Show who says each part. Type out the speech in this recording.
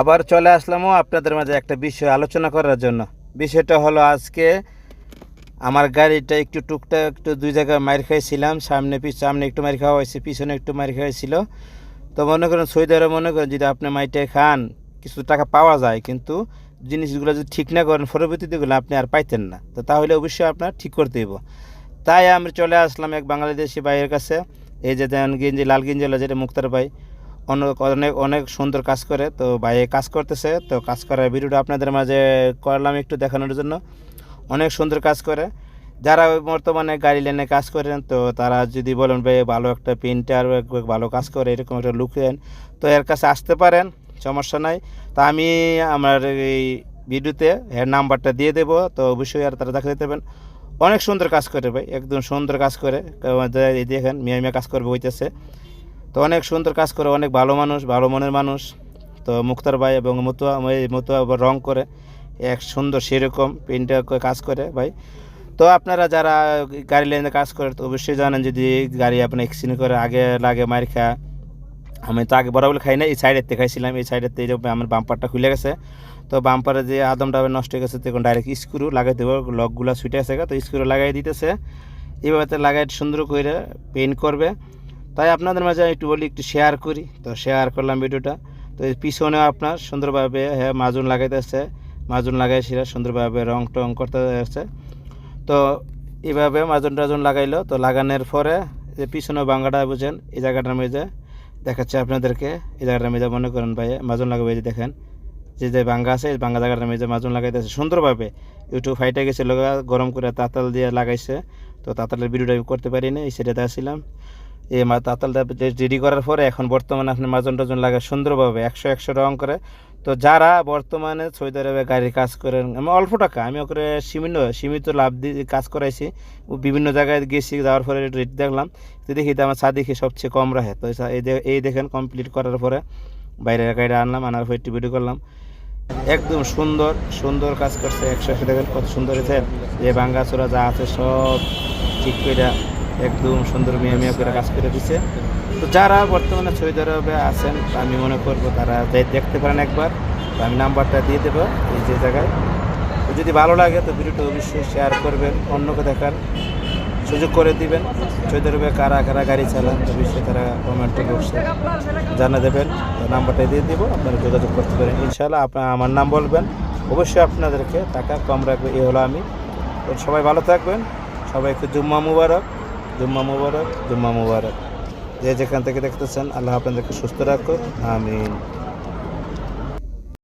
Speaker 1: আবার চলে আসলামও আপনাদের মাঝে একটা বিষয় আলোচনা করার জন্য। বিষয়টা হলো আজকে আমার গাড়িটা একটু টুকটাক একটু দুই জায়গায় মার খাইছিলাম, সামনে সামনে একটু মার খাওয়া হয়েছে, পিছনে একটু মার খাইছিল। তো মনে করেন, সৌদি আরব মনে করেন, যদি আপনি মাইটে খান, কিছু টাকা পাওয়া যায়, কিন্তু জিনিসগুলো যদি ঠিক না করেন পরবর্তীতে গুলো আপনি আর পাইতেন না। তো তাহলে অবশ্যই আপনার ঠিক করতে হইব। তাই আমি চলে আসলাম এক বাংলাদেশি ভাইয়ের কাছে। এই যে দেন গেঞ্জি, লাল গেঞ্জি যেটা মুক্তার ভাই। অনেক অনেক অনেক সুন্দর কাজ করে। তো ভাই কাজ করতেছে, তো কাজ করার ভিডিওটা আপনাদের মাঝে করলাম একটু দেখানোর জন্য। অনেক সুন্দর কাজ করে। যারা বর্তমানে গাড়ি লেনে কাজ করেন, তো তারা যদি বলেন, ভাই, ভালো একটা প্রিন্টার ভালো কাজ করে, এরকম একটা লুক দেন, তো এর কাছে আসতে পারেন, সমস্যা নাই। তা আমি আমার এই ভিডিওতে এর নাম্বারটা দিয়ে দেবো, তো অবশ্যই আর তারা দেখা দিতে পারেন অনেক সুন্দর কাজ করে ভাই, একদম সুন্দর কাজ করে। দেখেন, মিয়া মিয়া কাজ করবে, হইতেছে। তো অনেক সুন্দর কাজ করে, অনেক ভালো মানুষ, ভালো মনের মানুষ। তো মুক্তার ভাই এবং মতুয়া, এই মতুয়া রং করে, এক সুন্দর সেরকম প্রিন্টার কাজ করে ভাই। তো আপনারা যারা গাড়ি লাইনে কাজ করে, তো অবশ্যই জানেন যদি গাড়ি আপনার এক্সিডেন্ট করে আগে লাগে মার খা আমি তো আগে বরাবর খাই না এই সাইডের থেকে খাইছিলাম, এই সাইডের থেকে আমার বাম্পারটা খুলে গেছে। তো বাম্পারে যে আদমটা নষ্ট হয়ে গেছে, তখন ডাইরেক্ট স্ক্রু লাগাই দেবো লকগুলো ছুটে আছে তো স্ক্রু লাগাই দিতেছে। এইভাবে লাগাই সুন্দর করে পেন্ট করবে। তাই আপনাদের মাঝে আমি একটু বলি, একটু শেয়ার করি। তো শেয়ার করলাম ভিডিওটা। তো পিছনেও আপনার সুন্দরভাবে হ্যাঁ মাজুন লাগাইতেছে। মাজুন লাগাই সেটা সুন্দরভাবে রং টং করতে আসছে তো এইভাবে মাজুন টাজুন লাগাইলো। তো লাগানোর পরে যে পিছনে বাঙ্গাটা বুঝেন, এই জায়গাটার মধ্যে দেখাচ্ছে আপনাদেরকে। এই জায়গাটার মধ্যে মনে করেন ভাই, মাজুন লাগাবে যে দেখেন। যে যে বাঙ্গা আছে বাঙ্গা জায়গাটার মধ্যে মাজুন লাগাইতেছে। সুন্দরভাবে ইউটিউব ফাইটে গেছে, লগা গরম করে তাতাল দিয়ে লাগাইছে। তো তাতালের ভিডিওটা আমি করতে পারিনি, এই সেটাতে আসছিলাম এই মা তাতালটা রেডি করার পরে এখন বর্তমানে আপনি মাজন টাজন লাগায় সুন্দরভাবে একশো একশো রং করে। তো যারা বর্তমানে সৌদি আরবে গাড়ির কাজ করেন, আমি অল্প টাকা আমি ওকে সীমিত সীমিত লাভ দিয়ে কাজ করাইছি। বিভিন্ন জায়গায় গেছি, যাওয়ার পরে রেট দেখলাম। তো দেখি তো আমার সাদিকে সবচেয়ে কম রাখে। তো এই দেখেন কমপ্লিট করার পরে বাইরের গাড়িটা আনলাম, আনার পরে একটু করলাম। একদম সুন্দর সুন্দর কাজ করছে। একশো একশো দেখেন কত সুন্দর হয়েছে। যে বাঙ্গাচোরা যা আছে সব ঠিক করে একদম সুন্দর মিয়া মিয়া করে কাজ করে দিছে। তো যারা বর্তমানে সৌদি আরবে আছেন আমি মনে করব তারা দেখতে পারেন একবার, তো আমি নাম্বারটা দিয়ে দেবো এই যে জায়গায়। তো যদি ভালো লাগে, তো ভিডিওটা অবশ্যই শেয়ার করবেন, অন্যকে দেখার সুযোগ করে দিবেন। সৌদি আরবে কারা কারা গাড়ি চালান, তো অবশ্যই তারা কমেন্ট বক্সে জানা দেবেন। তো নাম্বারটা দিয়ে দেবো, আপনারা যোগাযোগ করতে পারেন। ইনশাল্লাহ আপনার আমার নাম বলবেন। অবশ্যই আপনাদেরকে টাকা কম রাখবে, এ হলো আমি। তো সবাই ভালো থাকবেন। সবাইকে জুম্মা মুবারক। জুম্মা মুবারক জুম্মা মুবারক। যে যেখান থেকে দেখতেছেন আল্লাহ আপনাদেরকে সুস্থ রাখো আমিন।